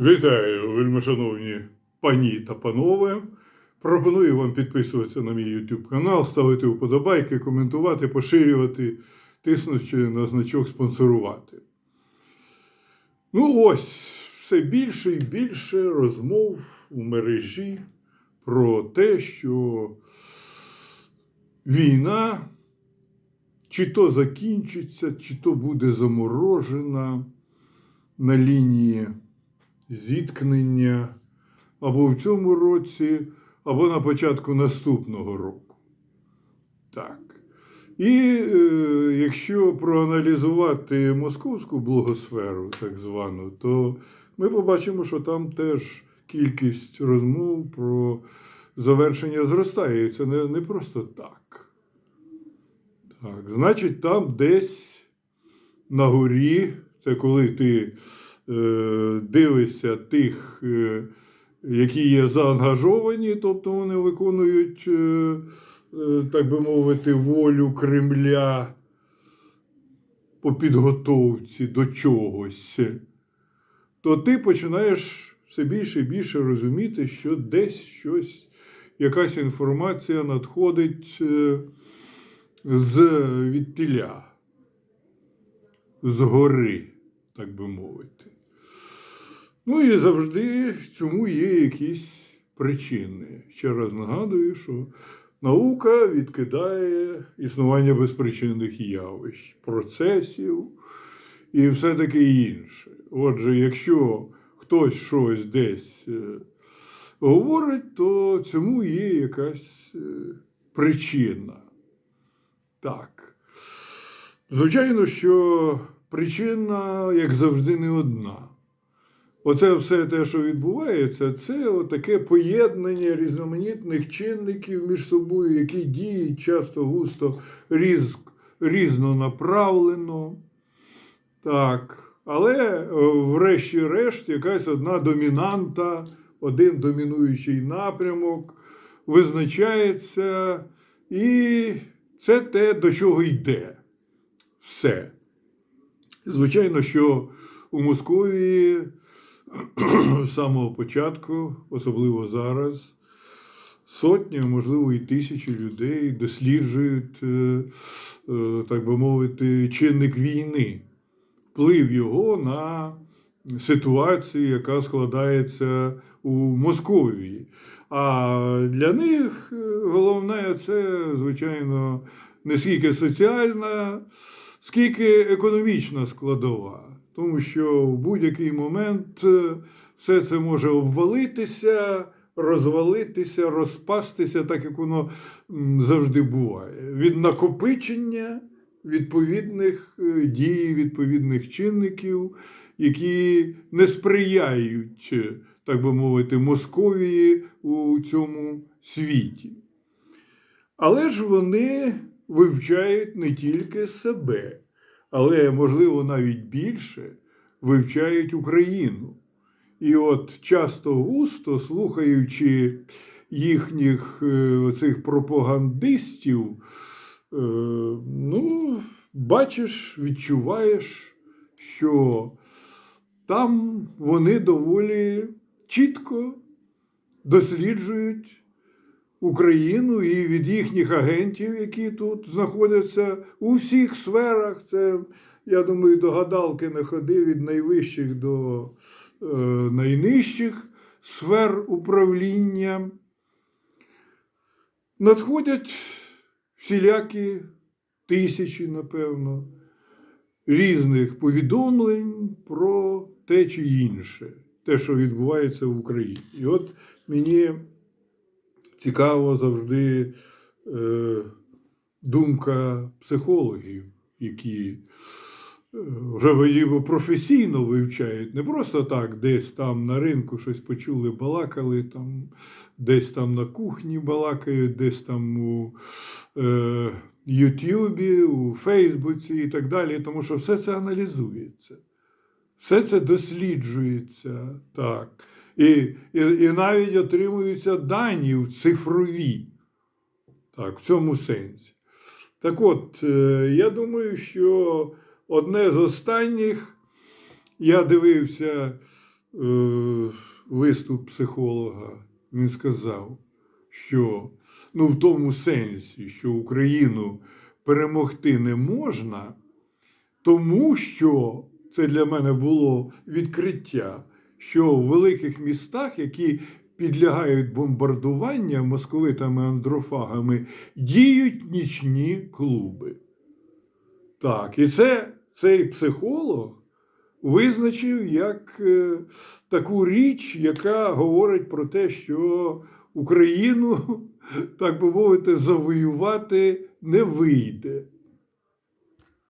Вітаю, вельмишановні пані та панове. Пропоную вам підписуватися на мій YouTube канал, ставити вподобайки, коментувати, поширювати, тиснучи на значок спонсорувати. Ну ось, все більше і більше розмов у мережі про те, що війна чи то закінчиться, чи то буде заморожена на лінії зіткнення або в цьому році, або на початку наступного року. Так. І е, якщо проаналізувати московську благосферу, так звану, то ми побачимо, що там теж кількість розмов про завершення зростає. І це не, не просто так. Так, значить, там десь на горі, це коли ти дивишся тих, е, які є заангажовані, тобто вони виконують, е, е, так би мовити, волю Кремля по підготовці до чогось, то ти починаєш все більше і більше розуміти, що десь щось, якась інформація надходить е, з відтіля, з гори, так би мовити. Ну і завжди цьому є якісь причини. Ще раз нагадую, що наука відкидає існування безпричинних явищ, процесів і все таке інше. Отже, якщо хтось щось десь е, говорить, то цьому є якась е, причина. Так. Звичайно, що причина, як завжди, не одна. Оце все те, що відбувається, це таке поєднання різноманітних чинників між собою, які діють часто густо різ, різнонаправлено. Так. Але, е, врешті-решт, якась одна домінанта, один домінуючий напрямок визначається, і це те, до чого йде. Все. Звичайно, що у Московії з самого початку, особливо зараз, сотні, можливо, і тисячі людей досліджують, е, е, так би мовити, чинник війни, вплив його на ситуацію, яка складається у Московії. А для них е, головне це, звичайно, не скільки соціальна, скільки економічна складова. Тому що в будь-який момент е, все це може обвалитися, розвалитися, розпастися, так як воно завжди буває. Від накопичення відповідних е, дій, відповідних чинників, які не сприяють, е, так би мовити, Московії у цьому світі. Але ж вони вивчають не тільки себе, але, можливо, навіть більше вивчають Україну. І от часто густо, слухаючи їхніх е, цих пропагандистів, е, ну, бачиш, відчуваєш, що там вони доволі чітко досліджують Україну і від їхніх агентів, які тут знаходяться у всіх сферах. Це, я думаю, до гадалки не ходи від найвищих до е, найнижчих сфер управління. Надходять всілякі тисячі, напевно, різних повідомлень про те чи інше, те, що відбувається в Україні. І от мені цікаво завжди е, думка психологів, які е, вже її професійно вивчають, не просто так, десь там на ринку щось почули, балакали, там, десь там на кухні балакають, десь там у е, Ютубі, у Фейсбуці і так далі, тому що все це аналізується. Все це досліджується так. І, і, і навіть отримуються дані в цифрові. Так, в цьому сенсі. Так от, е, я думаю, що одне з останніх я дивився е, виступ психолога. Він сказав, що ну, в тому сенсі, що Україну перемогти не можна, тому що це для мене було відкриття, що в великих містах, які підлягають бомбардуванню московитами андрофагами, діють нічні клуби. Так, і це цей психолог визначив як е, таку річ, яка говорить про те, що Україну, так би мовити, завоювати не вийде.